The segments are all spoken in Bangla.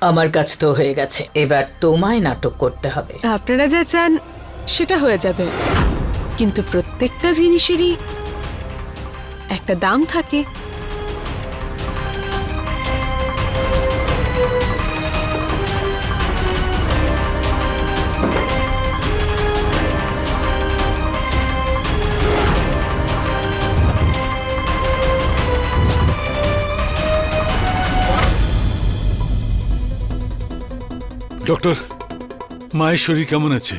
আমার কাছ তো হয়ে গেছে। এবার তোমায় নাটক করতে হবে। আপনারা যা চান, সেটা হয়ে যাবে। কিন্তু প্রত্যেকটা জিনিসেরই একটা দাম থাকে। ডক্টর, মায়ের শরীর কেমন আছে?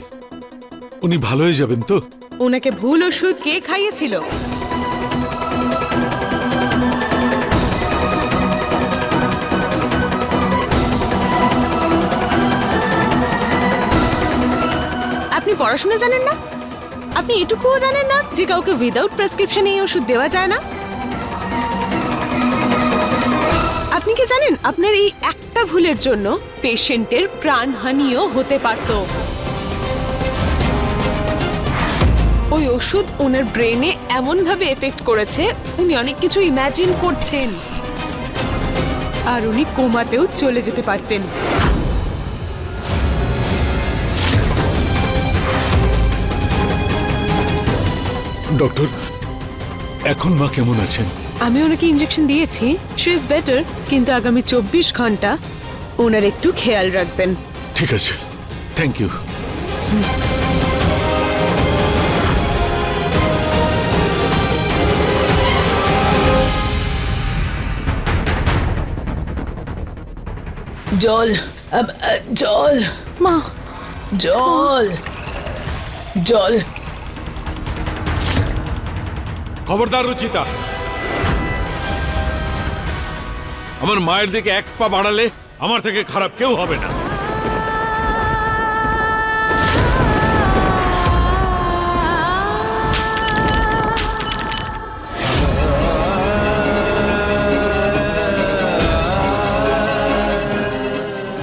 উনি ভালো হয়ে যাবেন তো? ওনাকে ভুল ওষুধ কে খাইয়েছিল? আপনি পড়াশোনা জানেন না? আপনি এটুকুও জানেন না যে কাউকে উইদাউট প্রেসক্রিপশন এই ওষুধ দেওয়া যায় না? আপনি কি জানেন আপনার এই একটা ভুলের জন্য পেশেন্টের প্রাণহানিও হতে পারতো। ওই ওষুধ ওনার ব্রেনে এমন ভাবে এফেক্ট করেছে, উনি অনেক কিছু ইমাজিন করছেন। আর উনি কোমাতেও চলে যেতে পারতেন। ডক্টর, এখন মা কেমন আছেন? আমি ওনাকে ইঞ্জেকশন দিয়েছি। শি ইজ বেটার কিন্তু আগামী চব্বিশ ঘণ্টা ওনার একটু খেয়াল রাখবেন। ঠিক আছে। থ্যাংক ইউ জল আব, জল। মা। জল। জল। খবরদার রুচিতা আমার মায়ের দিকে এক পা বাড়ালে আমার থেকে খারাপ কেউ হবে না।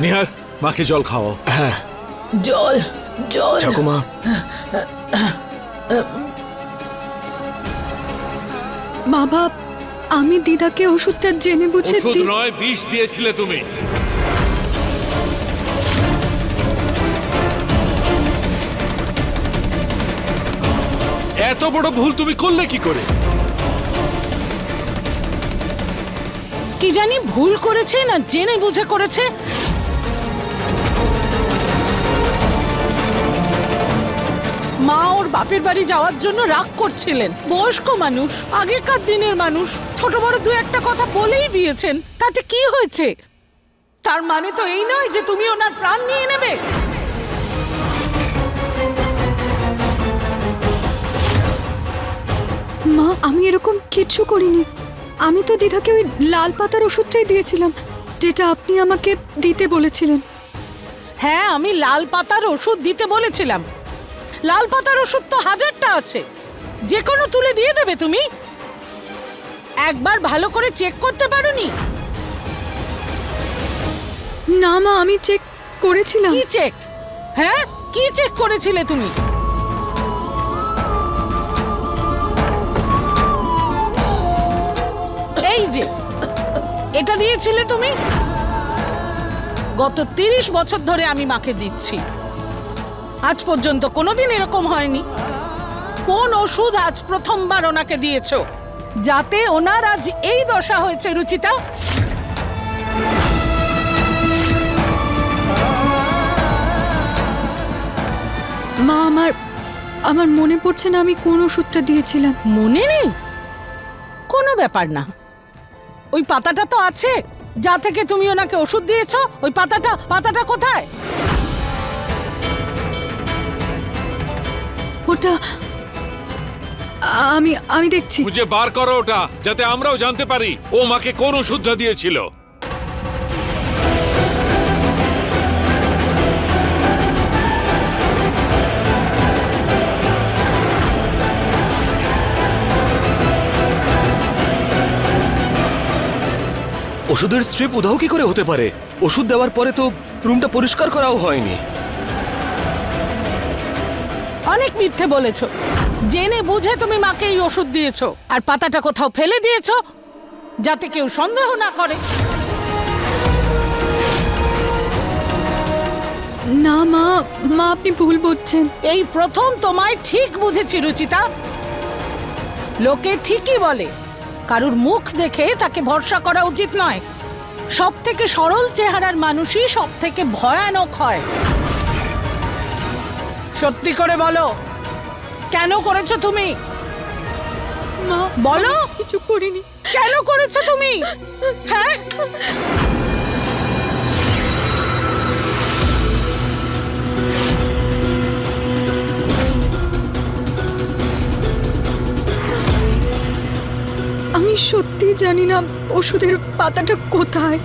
নিহার মাকে জল খাওয়াও। জল জল। ঠাকুমা। বাবা আমি দিদাকে ওষুধটা জেনে বুঝে ওষুধ দি- নয় বিষ দিয়েছিলে তুমি। এত বড় ভুল তুমি করলে কি করে? কি জানি ভুল করেছে না জেনে বুঝে করেছে? মা ওর বাপের বাড়ি যাওয়ার জন্য রাগ করছিলেন। বয়স্ক মানুষ আগেকার দিনের মানুষ ছোট বড় দু একটা কথা বলেই দিয়েছেন তাতে কি হয়েছে? তার মানে তো এই নয় যে তুমি ওনার প্রাণ নিয়ে নেবে। মা আমি এরকম কিচ্ছু করিনি। আমি তো দিদাকে ওই লাল পাতার ওষুধটাই দিয়েছিলাম যেটা আপনি আমাকে দিতে বলেছিলেন। হ্যাঁ আমি লাল পাতার ওষুধ দিতে বলেছিলাম। লাল পাতার ওষুধ তো হাজারটা আছে। যে কোনো তুলে দিয়ে দেবে তুমি। একবার ভালো করে চেক করতে পারোনি? না মা আমি চেক করেছিলাম। কি চেক হ্যাঁ? কি চেক করেছিলে তুমি? এই যে এটা দিয়েছিলে তুমি? গত তিরিশ বছর ধরে আমি মাকে দিচ্ছি। আজ পর্যন্ত কোনোদিন এরকম হয়নি। কোন ওষুধ আজ প্রথমবার ওনাকে দিয়েছ? যাতে ওনার আজ এই দশা হয়েছে রুচিতা। মা আমার আমার মনে পড়ছে না আমি কোন ওষুধটা দিয়েছিলাম। মনে নেই? কোনো ব্যাপার না। ওই পাতাটা তো আছে। যা থেকে তুমি ওনাকে ওষুধ দিয়েছ ওই পাতাটা পাতাটা কোথায়? ওটা আমি আমি দেখছি। খুঁজে বার করো ওটা যাতে আমরাও জানতে পারি ও মাকে কোন ওষুধটা দিয়েছিল। ওষুধের স্ট্রিপ উধাও কি করে হতে পারে? ওষুধ দেওয়ার পরে তো রুমটা পরিষ্কার করাও হয়নি। অনেক মিথ্যে বলেছ। জেনে বুঝে তুমি মাকে এই ওষুধ দিয়েছ। আর পাতাটা কোথাও ফেলে দিয়েছ যাতে কেউ সন্দেহ না করে। না মা মা আপনি ভুল বুঝছেন। এই প্রথম তোমায় ঠিক বুঝেছি রুচিতা। লোকে ঠিকই বলে কারুর মুখ দেখে তাকে ভরসা করা উচিত নয়। সব থেকে সরল চেহারার মানুষই সব থেকে ভয়ানক হয়। সত্যি করে বলো। কেন করেছ তুমি? মা বলো। কিছু করিনি। কেন করেছ তুমি? হ্যাঁ? আমি সত্যি জানি না ওষুধের পাতাটা কোথায়।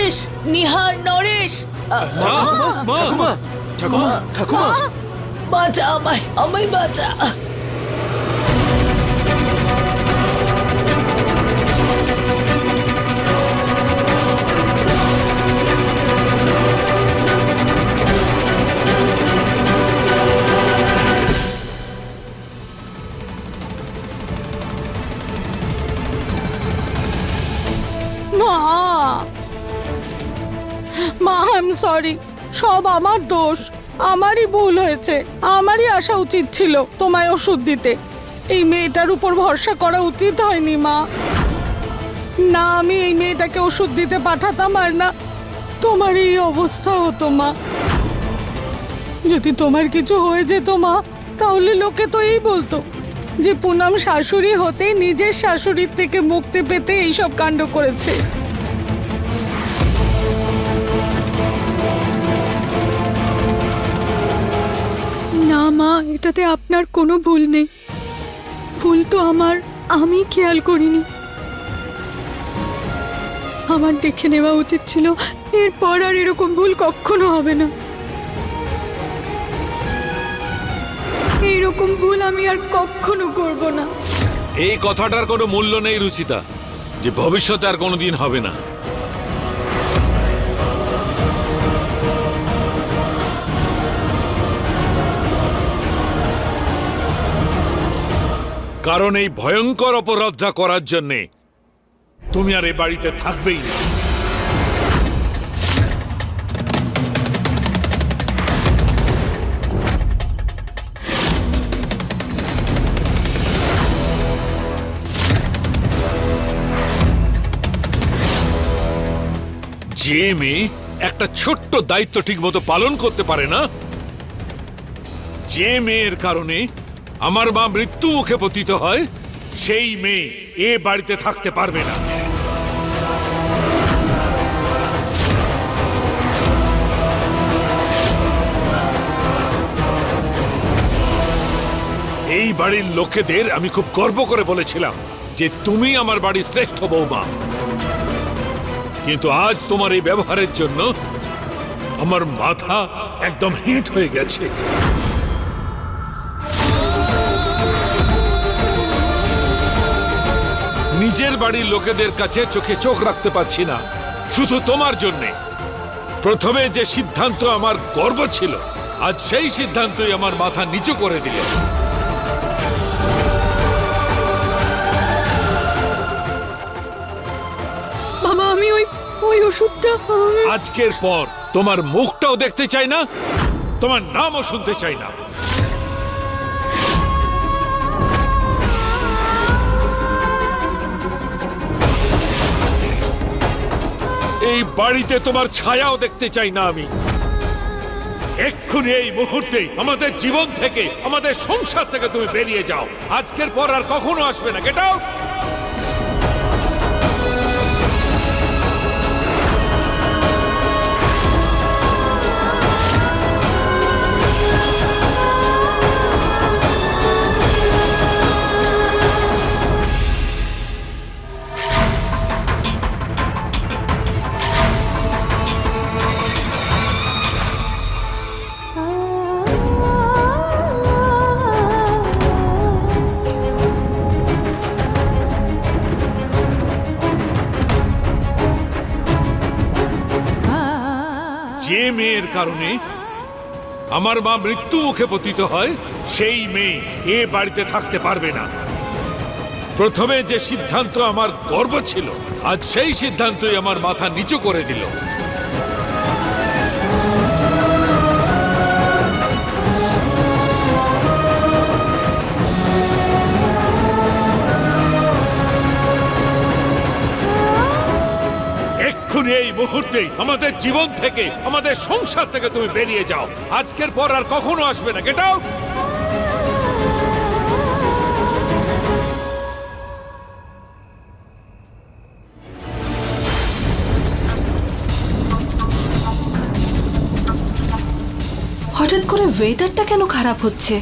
নরেশ নিহার নরেশ। আ, ঠাকুমা ঠাকুমা ঠাকুমা। বাঁচা আমায় আমায় বাঁচা। সব আমার দোষ। আমারই ভুল হয়েছে। আমারই আসা উচিত ছিল তোমায় ওষুধ দিতে। এই মেয়েটার উপর ভরসা করা উচিত হয়নি, মা। না, আমি এই মেয়েটাকে ওষুধ দিতে পাঠাতাম আর না, তোমার এই অবস্থা হতো, মা। যদি তোমার কিছু হয়ে যেত, মা, তাহলে লোকে তো এই বলতো যে পুনাম শাশুড়ি হতে নিজের শাশুড়ির থেকে মুক্তি পেতে এইসব কাণ্ড করেছে। মা, এটাতে আপনার কোনো ভুল নেই। ভুল তো আমার, আমি খেয়াল করিনি। আমার দেখে নেওয়া উচিত ছিল, এরপর আর এরকম ভুল কখনো হবে না। এইরকম ভুল আমি আর কখনো করব না। এই কথাটার কোনো মূল্য নেই, রুচিতা, যে ভবিষ্যতে আর কোনোদিন হবে না। কারণ এই ভয়ঙ্কর অপরাধটা করার জন্যে তুমি আর এ বাড়িতে থাকবেই না। যে মেয়ে একটা ছোট্ট দায়িত্ব ঠিক মতো পালন করতে পারে না, যে মেয়ের কারণে আমার মা মৃত্যু মুখে পতিত হয়, সেই মেয়ে এ বাড়িতে থাকতে পারবে না। এই বাড়ির লোকেদের আমি খুব গর্ব করে বলেছিলাম যে তুমি আমার বাড়ির শ্রেষ্ঠ বৌমা। কিন্তু আজ তোমার এই ব্যবহারের জন্য আমার মাথা একদম হিট হয়ে গেছে। নিজের বাড়ির লোকেদের কাছে চোখে চোখ রাখতে পারছি না। শুধু তোমার জন্যে। প্রথমে যে সিদ্ধান্ত আমার গর্ব ছিল আজ সেই সিদ্ধান্তই আমার মাথা নিচু করে দিল। আমি ওই ওই ওষুধটা আজকের পর তোমার মুখটাও দেখতে চাই না তোমার নামও শুনতে চাই না। এই বাড়িতে তোমার ছায়াও দেখতে চাই না আমি। এক্ষুনি এই মুহূর্তে আমাদের জীবন থেকে, আমাদের সংসার থেকে তুমি বেরিয়ে যাও। আজকের পর আর কখনো আসবে না। গেট আউট কারণে আমার মা মৃত্যু মুখে পতিত হয়, সেই মেয়ে এ বাড়িতে থাকতে পারবে না। প্রথমে যে সিদ্ধান্ত আমার গর্ব ছিল, আজ সেই সিদ্ধান্তই আমার মাথা নিচু করে দিল। মুহূর্তেই আমাদের জীবন থেকে, আমাদের সংসার থেকে তুমি বেরিয়ে যাও। আজকের পর আর কখনো আসবে না। গেট আউট হঠাৎ করে ওয়েদারটা কেন খারাপ হচ্ছে?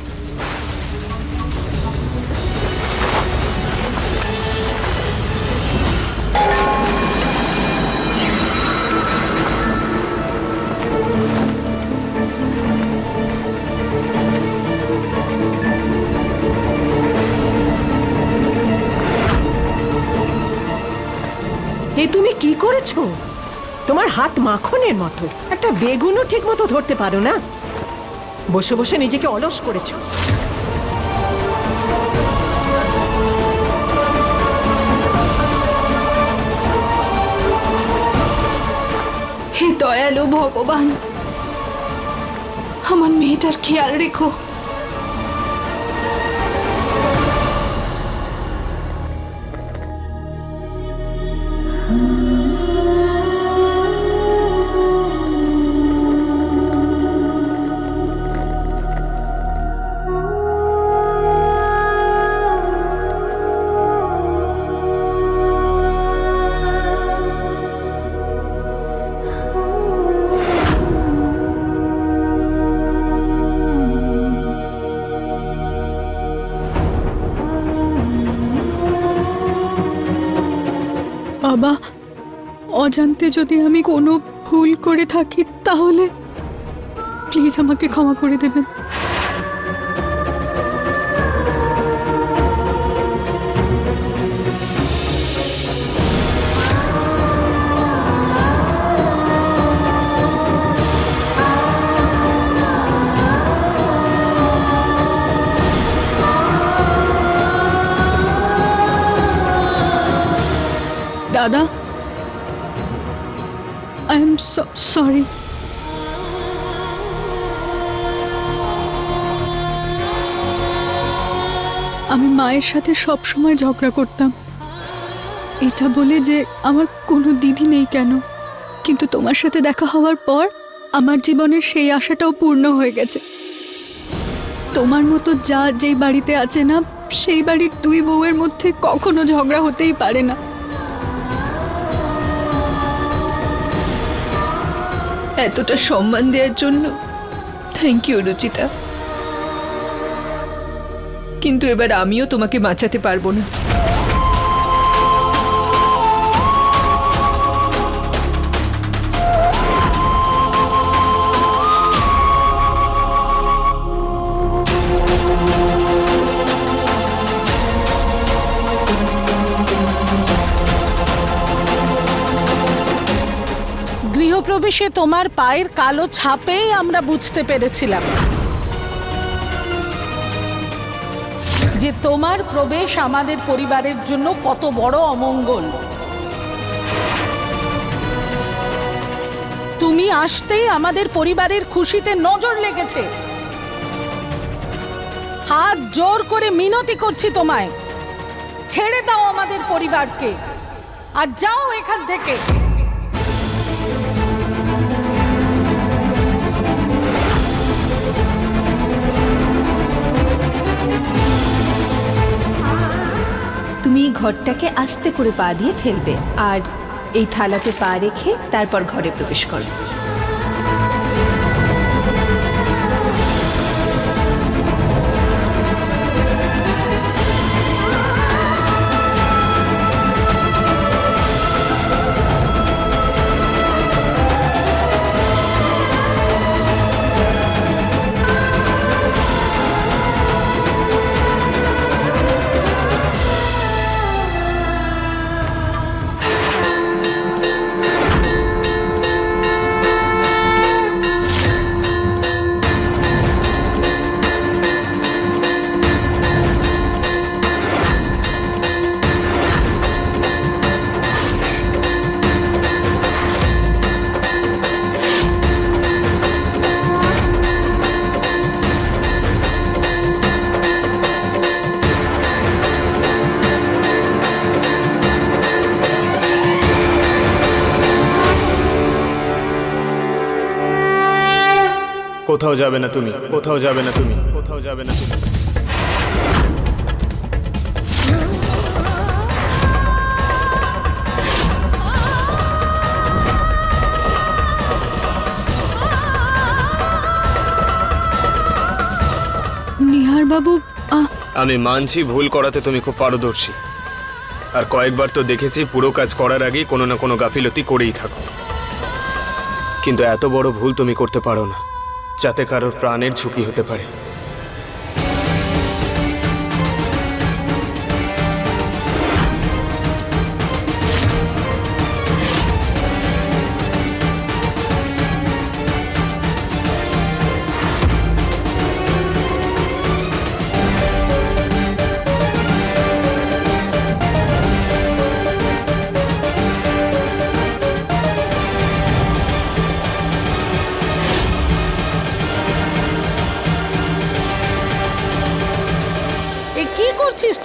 করেছ তোমার হাত মাখনের মতো। একটা বেগুনও ঠিক মতো ধরতে পারো না? বসে বসে নিজেকে অলস করেছ। হে দয়ালু ভগবান আমার মেয়েটার খেয়াল রেখো। বাবা অজান্তে যদি আমি কোনো ভুল করে থাকি তাহলে প্লিজ আমাকে ক্ষমা করে দেবেন। দাদা। আই এম সরি আমি মায়ের সাথে সব সময় ঝগড়া করতাম। এটা বলে যে আমার কোনো দিদি নেই কেন? কিন্তু তোমার সাথে দেখা হওয়ার পর আমার জীবনের সেই আশাটাও পূর্ণ হয়ে গেছে। তোমার মতো যা যেই বাড়িতে আছে না, সেই বাড়ির দুই বউয়ের মধ্যে কখনো ঝগড়া হতেই পারে না। এতটা সম্মান দেওয়ার জন্য থ্যাংক ইউ রুচিতা। কিন্তু এবার আমিও তোমাকে বাঁচাতে পারব না। গৃহপ্রবেশে তোমার পায়ের কালো ছাপেই আমরা বুঝতে পেরেছিলাম যে তোমার প্রবেশ আমাদের পরিবারের জন্য কত বড় অমঙ্গল। তুমি আসতেই আমাদের পরিবারের খুশিতে নজর লেগেছে। হাত জোর করে মিনতি করছি তোমায়। ছেড়ে দাও আমাদের পরিবারকে। আর যাও এখান থেকে। তুমি ঘরটাকে আস্তে করে পা দিয়ে ফেলবে আর এই থালাতে পা রেখে তারপর ঘরে প্রবেশ করো। কোথাও যাবে না তুমি কোথাও যাবে না তুমি কোথাও যাবে না তুমি। নিহার বাবু আহ। আমি মানছি ভুল করাতে তুমি খুব পারদর্শী। আর কয়েকবার তো দেখেছি পুরো কাজ করার আগেই কোনো না কোনো গাফিলতি করেই থাকো। কিন্তু এত বড় ভুল তুমি করতে পারো না। যাতে কারোর প্রাণের ঝুঁকি হতে পারে।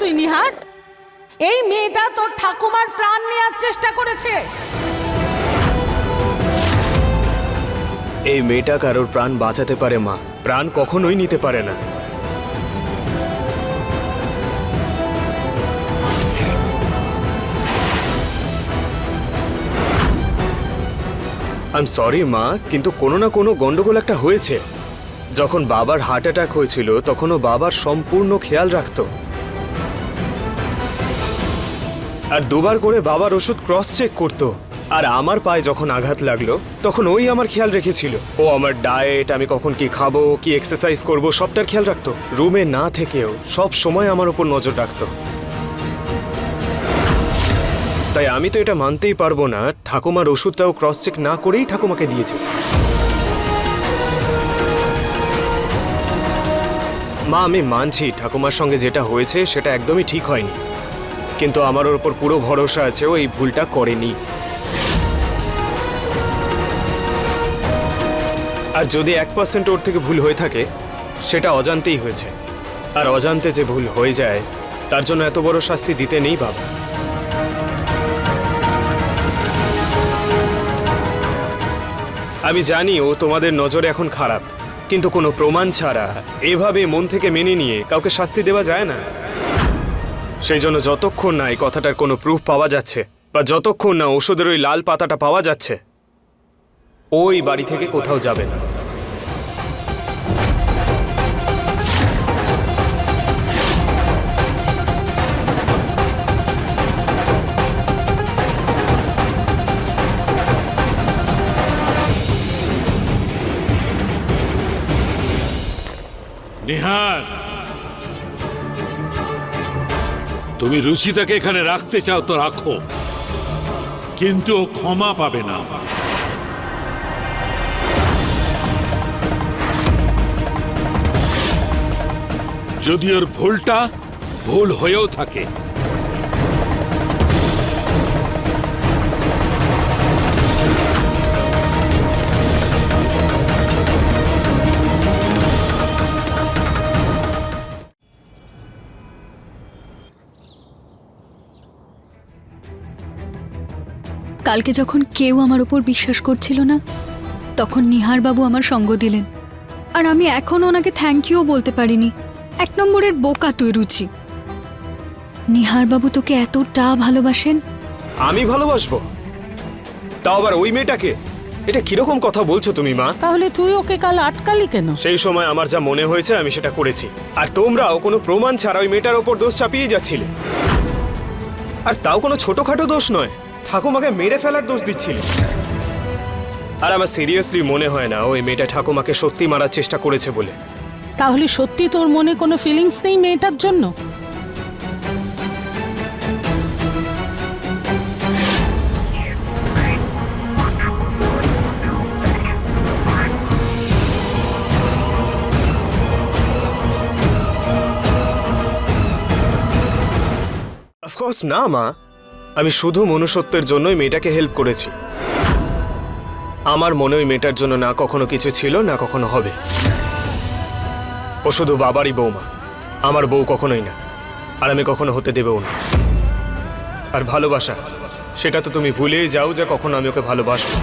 তুই, নিহার? এই মেয়েটা তোর ঠাকুমার প্রাণ নেওয়ার চেষ্টা করেছে। এই মেয়েটা কারোর প্রাণ বাঁচাতে পারে মা। প্রাণ কখনোই নিতে পারে না। আই সরি মা, কিন্তু কোনো না কোনো গন্ডগোল একটা হয়েছে। যখন বাবার হার্ট অ্যাটাক হয়েছিল, তখনও বাবার সম্পূর্ণ খেয়াল রাখতো। আর দুবার করে বাবার ওষুধ ক্রস চেক করতো। আর আমার পায়ে যখন আঘাত লাগল, তখন ওই আমার খেয়াল রেখেছিল। ও আমার ডায়েট আমি কখন কি খাব, কি এক্সারসাইজ করব, সবটার খেয়াল রাখতো। রুমে না থেকেও সব সময় আমার উপর নজর রাখতো। তাই আমি তো এটা মানতেই পারব না, ঠাকুমার ওষুধটাও ক্রস চেক না করেই ঠাকুমাকে দিয়েছে। মা, আমি মানছি, ঠাকুমার সঙ্গে যেটা হয়েছে সেটা একদমই ঠিক হয়নি। কিন্তু আমার ওর উপর পুরো ভরসা আছে ও এই ভুলটা করেনি। আর যদি এক পার্সেন্ট ওর থেকে ভুল হয়ে থাকে, সেটা অজান্তেই হয়েছে। আর অজান্তে যে ভুল হয়ে যায়, তার জন্য এত বড় শাস্তি দিতে নেই বাবা। আমি জানি ও তোমাদের নজরে এখন খারাপ, কিন্তু কোনো প্রমাণ ছাড়া এভাবে মন থেকে মেনে নিয়ে কাউকে শাস্তি দেওয়া যায় না। সেই জন্য যতক্ষণ না এই কথাটার কোনো প্রুফ পাওয়া যাচ্ছে, বা যতক্ষণ না ওষুধের ওই লাল পাতাটা পাওয়া যাচ্ছে, ওই বাড়ি থেকে কোথাও যাবে না। নিহার! তুমি রুচিতাকে এখানে রাখতে চাও তো রাখো। কিন্তু ও ক্ষমা পাবে না। যদি ওর ভুলটা ভুল হয়েও থাকে কালকে যখন কেউ আমার উপর বিশ্বাস করছিল না তখন নিহার বাবু আমার সঙ্গ দিলেন। আর আমি এখনও ওনাকে থ্যাংক ইউ বলতে পারিনি। এক নম্বরের বোকা তুই রুচি। নিহার বাবু তোকে এতটা ভালোবাসেন? আমি ভালোবাসবো? তাও আবার ওই মেয়েটাকে? এটা কীরকম কথা বলছো তুমি মা? তাহলে তুই ওকে কাল আটকালি কেন? সেই সময় আমার যা মনে হয়েছে আমি সেটা করেছি। আর তোমরাও কোনো প্রমাণ ছাড়া ওই মেয়েটার ওপর দোষ চাপিয়ে যাচ্ছিলে। আর তাও কোনো ছোটখাটো দোষ নয়। ঠাকুমাকে মেরে ফেলার দোষ দিচ্ছিল। আর আমার সিরিয়াসলি মনে হয় না ওই মেয়েটা ঠাকুমাকে সত্যি মারার চেষ্টা করেছে বলে। তাহলে সত্যি তোর মনে কোনো ফিলিংস নেই মেয়েটার জন্য? অফকোর্স না মা। আমি শুধু মনুষ্যত্বের জন্যই মেয়েটাকে হেল্প করেছি। আমার মনে ওই মেয়েটার জন্য না কখনো কিছু ছিল, না কখনো হবে। ও শুধু বাবারই বৌমা, আমার বউ কখনোই না, আর আমি কখনো হতে দেবেও না। আর ভালোবাসা, সেটা তো তুমি ভুলেই যাও যে কখনো আমি ওকে ভালোবাসবো।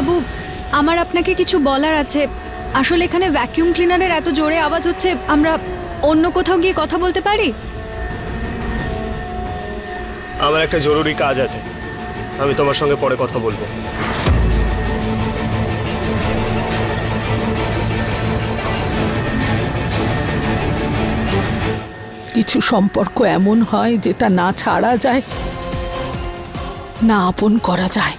ডাক্তারবাবু আমার আপনাকে কিছু বলার আছে। আসলে এখানে ভ্যাকিউম ক্লিনারের এত জোরে আওয়াজ হচ্ছে আমরা অন্য কোথাও গিয়ে কথা বলতে পারি? আমার একটা জরুরি কাজ আছে। আমি তোমার সঙ্গে পরে কথা বলব। কিছু সম্পর্ক এমন হয় যেটা না ছাড়া যায় না আপন করা যায়।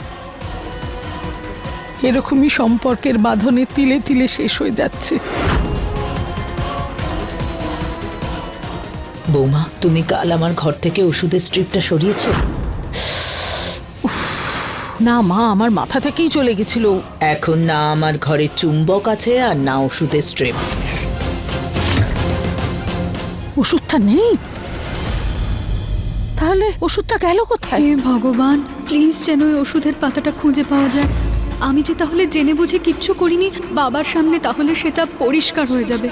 এরকমই সম্পর্কের বাঁধনে তিলে তিলে শেষ হয়ে যাচ্ছে। বৌমা তুমি কাল আমার ঘর থেকে ওষুধের স্ট্রিপটা সরিয়েছো? না মা আমার মাথা থেকেই চলে গেছিল। এখন না আমার ঘরে চুম্বক আছে আর না ওষুধের স্ট্রিপ। ওষুধটা নেই? তাহলে ওষুধটা গেল কোথায়? হে ভগবান প্লিজ যেন ওই ওষুধের পাতাটা খুঁজে পাওয়া যায়। আমি যে তাহলে জেনে বুঝে কিচ্ছু করিনি বাবার সামনে তাহলে সেটা পরিষ্কার হয়ে যাবে।